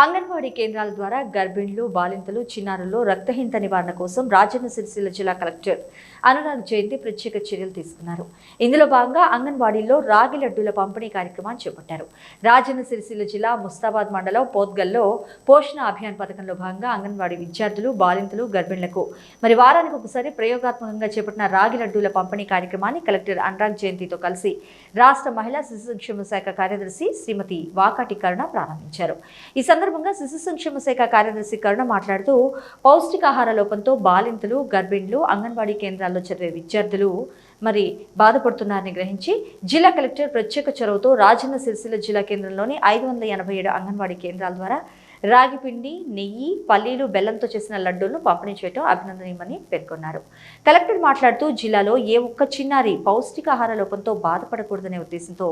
అంగన్వాడీ కేంద్రాల ద్వారా గర్భిణులు బాలింతలు చిన్నారుల్లో రక్తహీనత నివారణ కోసం రాజన్న సిరిసిల్ల జిల్లా కలెక్టర్ అనురాగ్ జయంతి ప్రత్యేక చర్యలు తీసుకున్నారు. ఇందులో భాగంగా అంగన్వాడీల్లో రాగి లడ్డూల పంపిణీ కార్యక్రమాన్ని చేపట్టారు. రాజన్న సిరిసిల్ల జిల్లా ముస్తాబాద్ మండలం పోత్గల్లో పోషణ అభియాన్ పథకంలో భాగంగా అంగన్వాడీ విద్యార్థులు బాలింతలు గర్భిణులకు మరి వారానికి ఒకసారి ప్రయోగాత్మకంగా చేపట్టిన రాగి లడ్డూల పంపిణీ కార్యక్రమాన్ని కలెక్టర్ అనురాగ్ జయంతితో కలిసి రాష్ట్ర మహిళా శిశు సంక్షేమ శాఖ కార్యదర్శి శ్రీమతి వాకాటి కరుణ ప్రారంభించారు. ఈ సందర్భంగా శిశు సంక్షేమ శాఖ కార్యదర్శి కరుణ మాట్లాడుతూ పౌష్టికాహార లోపంతో బాలింతలు గర్భిణులు అంగన్వాడీ కేంద్రాల్లో చదివే విద్యార్థులు మరి బాధపడుతున్నారని గ్రహించి జిల్లా కలెక్టర్ ప్రత్యేక చొరవతో రాజన్న సిరిసిల్ల జిల్లా కేంద్రంలోని ఐదు వందల ఎనభై ఏడు అంగన్వాడీ కేంద్రాల ద్వారా రాగి పిండి నెయ్యి పల్లీలు బెల్లంతో చేసిన లడ్డూలను పంపిణీ చేయడం అభినందనీయమని పేర్కొన్నారు. కలెక్టర్ మాట్లాడుతూ జిల్లాలో ఏ ఒక్క చిన్నారి పౌష్టికాహార లోపంతో బాధపడకూడదనే ఉద్దేశంతో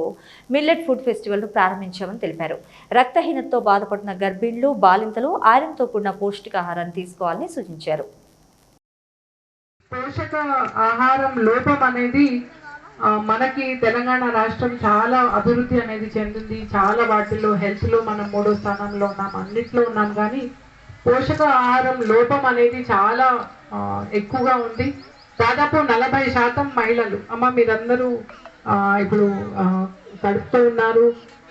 మిల్లెట్ ఫుడ్ ఫెస్టివల్ను ప్రారంభించామని తెలిపారు. రక్తహీనతతో బాధపడుతున్న గర్భిణులు బాలింతలు ఐరన్తో కూడిన పౌష్టికాహారాన్ని తీసుకోవాలని సూచించారు. పోషక ఆహారం లోపం అనేది మనకి తెలంగాణ రాష్ట్రం చాలా అభివృద్ధి అనేది చెందింది. చాలా వాటిల్లో హెల్త్లో మనం మూడో స్థానంలో ఉన్నాం అన్నిట్లో ఉన్నాం. కానీ పోషక ఆహారం లోపం అనేది చాలా ఎక్కువగా ఉంది. దాదాపు నలభై శాతం మహిళలు. అమ్మ మీరందరూ ఇప్పుడు ఆ, కడుపుతో ఉన్నారు.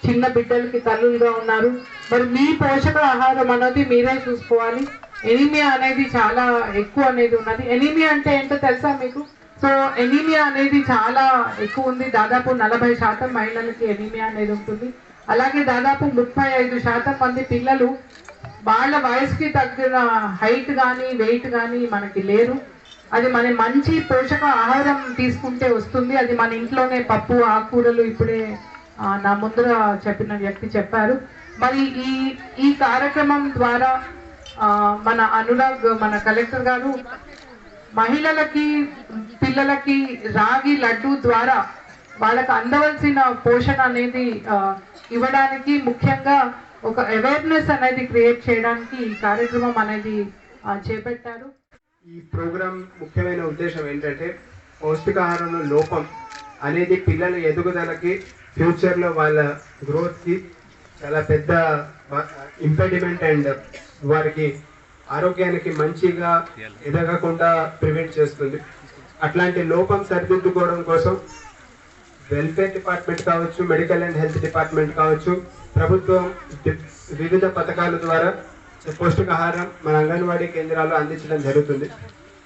చిన్న బిడ్డలకి తల్లులుగా ఉన్నారు. మరి మీ పోషక ఆహారం అనేది మీరే చూసుకోవాలి. ఎనీమియా అనేది చాలా ఎక్కువ అనేది ఉన్నది. ఎనీమియా అంటే ఏంటో తెలుసా మీకు? సో ఎనీమియా అనేది చాలా ఎక్కువ ఉంది. దాదాపు నలభై శాతం మహిళలకి ఎనీమియా అనేది ఉంటుంది. అలాగే దాదాపు ముప్పై ఐదు శాతం మంది పిల్లలు వాళ్ళ వయసుకి తగ్గిన హైట్ కానీ వెయిట్ కానీ మనకి లేరు. అది మన మంచి పోషక ఆహారం తీసుకుంటే వస్తుంది. అది మన ఇంట్లోనే పప్పు ఆకుకూరలు ఇప్పుడే నా ముందర చెప్పిన వ్యక్తి చెప్పారు. మరి ఈ ఈ కార్యక్రమం ద్వారా మన అనురాగ్ మన కలెక్టర్ గారు మహిళలకి పిల్లలకి రాగి లడ్డు ద్వారా వాళ్ళకి అందవలసిన పోషణ అనేది ఇవ్వడానికి ముఖ్యంగా ఒక అవేర్నెస్ అనేది క్రియేట్ చేయడానికి ఈ కార్యక్రమం అనేది చేపట్టారు. ఈ ప్రోగ్రాం ముఖ్యమైన ఉద్దేశం ఏంటంటే పౌష్టికాహారంలో లోపం అనేది పిల్లల ఎదుగుదలకి ఫ్యూచర్లో వాళ్ళ గ్రోత్కి చాలా పెద్ద ఇంపెడిమెంట్ అండ్ వారికి ఆరోగ్యానికి మంచిగా ఎదగకుండా ప్రివెంట్ చేస్తుంది. అట్లాంటి లోపం సరిదిద్దుకోవడం కోసం వెల్ఫేర్ డిపార్ట్మెంట్ కావచ్చు మెడికల్ అండ్ హెల్త్ డిపార్ట్మెంట్ కావచ్చు ప్రభుత్వం వివిధ పథకాల ద్వారా పౌష్టికాహారం మన అంగన్వాడీ కేంద్రాల్లో అందించడం జరుగుతుంది.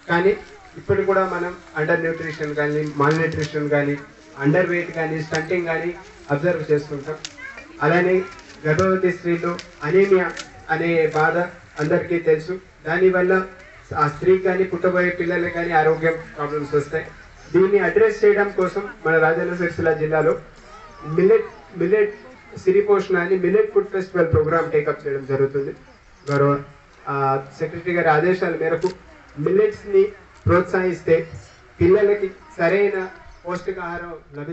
కానీ ఇప్పుడు కూడా మనం అండర్ న్యూట్రిషన్ కానీ మాల్ న్యూట్రిషన్ కానీ అండర్ వెయిట్ కానీ స్టంటింగ్ కానీ అబ్జర్వ్ చేస్తుంటాం. అలానే గర్భవతి స్త్రీలు అనీమియా అనే బాధ అందరికీ తెలుసు. దానివల్ల ఆ స్త్రీ కానీ పుట్టబోయే పిల్లలకి కానీ ఆరోగ్యం ప్రాబ్లమ్స్ వస్తాయి. దీన్ని అడ్రస్ చేయడం కోసం మన రాజన్న సిరిసిల్ల జిల్లాలో మిల్లెట్ మిల్లెట్ సిరి పోషణ అని millet food festival program take up చేయడం జరుగుతుంది. గౌరవ ఆ, సెక్రటరీ గారి ఆదేశాల మేరకు మిల్లెట్స్ని ప్రోత్సహిస్తే పిల్లలకి సరైన పౌష్టికాహారం లభి